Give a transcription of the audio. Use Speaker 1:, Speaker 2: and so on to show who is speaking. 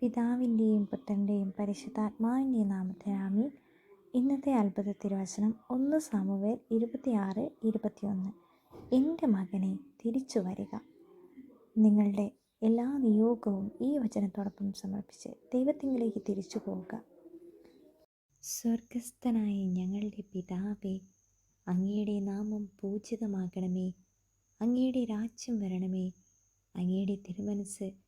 Speaker 1: പിതാവിന്റെയും പുത്രന്റെയും പരിശുദ്ധാത്മാവിന്റെയും നാമത്തിൽ ഇന്നത്തെ അത്ഭുത തിരുവചനം ഒന്ന് സാമുവേൽ ഇരുപത്തിയാറ് ഇരുപത്തിയൊന്ന്. എന്റെ മകനെ തിരിച്ചു വരിക. നിങ്ങളുടെ എല്ലാ നിയോഗവും ഈ വചനത്തോടൊപ്പം സമർപ്പിച്ച് ദൈവത്തിങ്കിലേക്ക് തിരിച്ചു പോവുക. സ്വർഗസ്ഥനായ ഞങ്ങളുടെ പിതാവേ അങ്ങയുടെ നാമം പൂജിതമാകണമേ. അങ്ങയുടെ രാജ്യം വരണമേ. അങ്ങയുടെ തിരുമനസ്